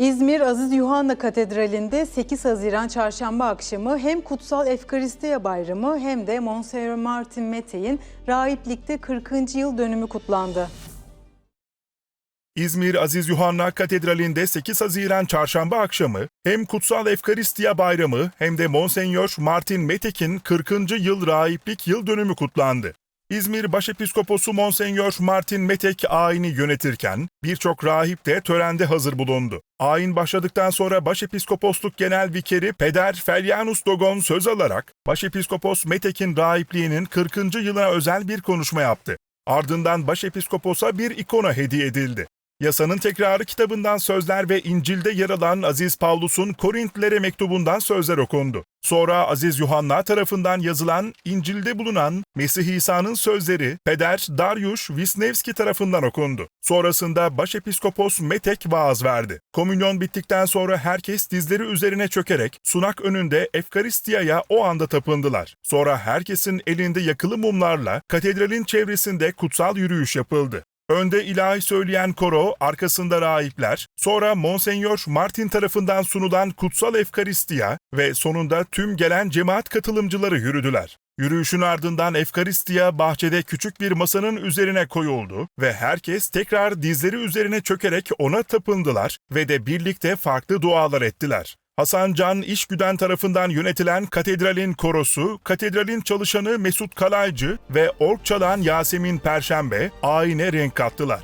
İzmir Aziz Yuhanna Katedrali'nde 8 Haziran Çarşamba akşamı hem Kutsal Efkaristiya Bayramı hem de Monseñor Martin Metey'in rahiplikte 40. yıl dönümü kutlandı. İzmir Aziz Yuhanna Katedrali'nde 8 Haziran Çarşamba akşamı hem Kutsal Efkaristiya Bayramı hem de Monsenyor Martin Metek'in 40. yıl rahiplik yıl dönümü kutlandı. İzmir Başepiskoposu Monsenyor Martin Metek ayini yönetirken birçok rahip de törende hazır bulundu. Ayin başladıktan sonra Başepiskoposluk Genel Vikeri Peder Felyanus Dogon söz alarak Başepiskopos Metek'in rahipliğinin 40. yılına özel bir konuşma yaptı. Ardından Başepiskoposa bir ikona hediye edildi. Yasanın tekrarı kitabından sözler ve İncil'de yer alan Aziz Pavlus'un Korintlilere mektubundan sözler okundu. Sonra Aziz Yuhanna tarafından yazılan İncil'de bulunan Mesih İsa'nın sözleri Peder Darius Wisniewski tarafından okundu. Sonrasında Başepiskopos Metek vaaz verdi. Komünyon bittikten sonra herkes dizleri üzerine çökerek sunak önünde Efkaristiya'ya o anda tapındılar. Sonra herkesin elinde yakılı mumlarla katedralin çevresinde kutsal yürüyüş yapıldı. Önde ilahi söyleyen koro, arkasında rahipler, sonra Monsenyor Martin tarafından sunulan kutsal Efkaristiya ve sonunda tüm gelen cemaat katılımcıları yürüdüler. Yürüyüşün ardından Efkaristiya bahçede küçük bir masanın üzerine koyuldu ve herkes tekrar dizleri üzerine çökerek ona tapındılar ve de birlikte farklı dualar ettiler. Hasan Can İşgüden tarafından yönetilen katedralin korosu, katedralin çalışanı Mesut Kalaycı ve ork çalan Yasemin Perşembe ayine renk kattılar.